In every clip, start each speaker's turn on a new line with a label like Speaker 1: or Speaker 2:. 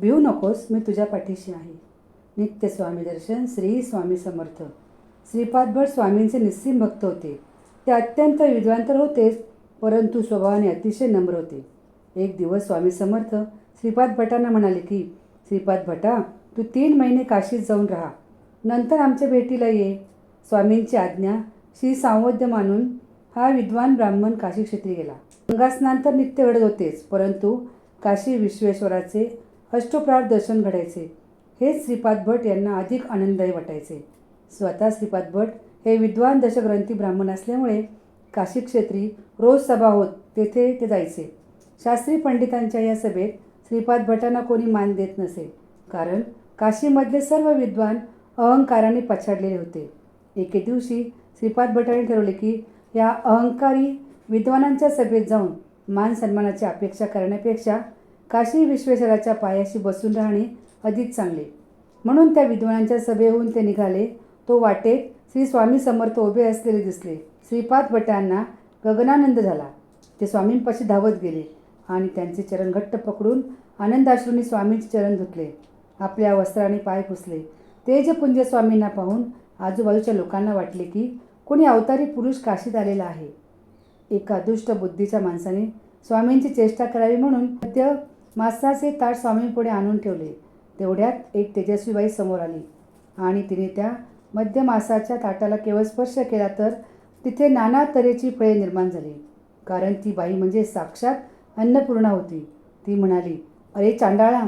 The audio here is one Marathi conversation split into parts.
Speaker 1: भिऊ नकोस मी तुझ्या पाठीशी आहे. नित्य स्वामी दर्शन श्री स्वामी समर्थ. श्रीपाद भट स्वामींचे निस्सीम भक्त होते. ते अत्यंत विद्वान तर होतेच परंतु स्वभावाने अतिशय नम्र होते. एक दिवस स्वामी समर्थ श्रीपाद भटांना म्हणाले की श्रीपाद भटा तू तीन महिने काशीत जाऊन राहा. नंतर आमच्या भेटीला ये स्वामींची आज्ञा श्री सांवद्य मानून हा विद्वान ब्राह्मण काशी क्षेत्री गेला. गंगास्नान तर नित्य घडत होतेच परंतु काशी विश्वेश्वराचे अष्टोप्रार दर्शन घडायचे. हेच श्रीपाद भट यांना अधिक आनंददायी वाटायचे. स्वतः श्रीपाद भट हे विद्वान दशग्रंथी ब्राह्मण असल्यामुळे काशी क्षेत्री रोज सभा होत तेथे ते जायचे. शास्त्री पंडितांच्या या सभेत श्रीपाद भटांना कोणी मान देत नसे कारण काशीमधले सर्व विद्वान अहंकाराने पछाडलेले होते. एके दिवशी श्रीपाद भटांनी ठरवले की या अहंकारी विद्वानांच्या सभेत जाऊन मान सन्मानाची अपेक्षा करण्यापेक्षा काशी विश्वेश्वराच्या पायाशी बसून राहणे अधिक चांगले. म्हणून त्या विद्वानांच्या सभेहून ते निघाले. तो वाटेत श्री स्वामी समर्थ उभे असलेले दिसले. श्रीपाद भटांना गगनानंद झाला. ते स्वामींपाशी धावत गेले आणि त्यांचे चरण घट्ट पकडून आनंदाश्रूंनी स्वामींचे चरण धुतले. आपल्या वस्त्राने पाय पुसले. तेजपुंज स्वामींना पाहून आजूबाजूच्या लोकांना वाटले की कोणी अवतारी पुरुष काशीत आलेला आहे. एका दुष्ट बुद्धीच्या माणसाने स्वामींची चेष्टा करावी म्हणून मध्य मासाचे ताट स्वामींपुढे आणून ठेवले. तेवढ्यात एक तेजस्वी बाई समोर आली. आणि तिने त्या मध्य मासाच्या ताटाला केवळ स्पर्श केला तर तिथे नाना तऱ्हेची फळे निर्माण झाली. कारण ती बाई म्हणजे साक्षात अन्नपूर्णा होती. ती म्हणाली अरे चांडाळा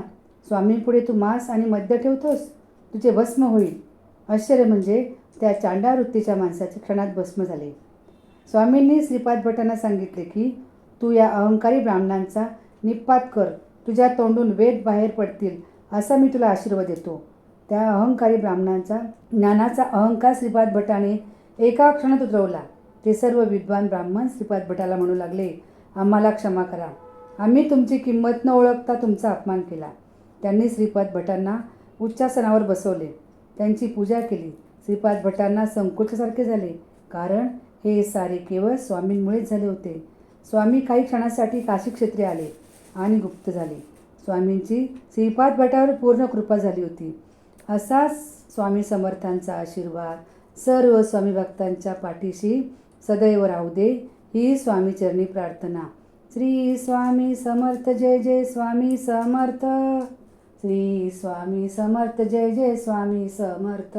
Speaker 1: स्वामींपुढे तू मांस आणि मद्य ठेवतोस? तुझे भस्म होईल. आश्चर्य म्हणजे त्या चांडाळ वृत्तीच्या माणसाचे क्षणात भस्म झाले. स्वामींनी श्रीपाद भटांना सांगितले की तू या अहंकारी ब्राह्मणांचा निपात कर. तुझ्या तोंडून वेद बाहेर पडतील असा मी तुला आशीर्वाद देतो. त्या अहंकारी ब्राह्मणांचा ज्ञानाचा अहंकार श्रीपाद भटाने एका क्षणात उतरवला. ते सर्व विद्वान ब्राह्मण श्रीपाद भटाला म्हणू लागले आम्हाला क्षमा करा. आम्ही तुमची किंमत न ओळखता तुमचा अपमान केला. त्यांनी श्रीपाद भटांना उच्चासनावर बसवले. त्यांची पूजा केली. श्रीपाद भटांना संकोचासारखे झाले कारण हे सारे केवळ स्वामींमुळेच झाले होते. स्वामी काही क्षणासाठी काशी क्षेत्रे आले. आणि गुप्त झाले. स्वामींची श्रीपाद भटावर पूर्ण कृपा झाली होती. असाच स्वामी समर्थांचा आशीर्वाद सर्व स्वामी भक्तांच्या पाठीशी सदैव राहू दे ही स्वामीचरणी प्रार्थना. श्री स्वामी समर्थ जय जय स्वामी समर्थ. श्री स्वामी समर्थ जय जय स्वामी समर्थ.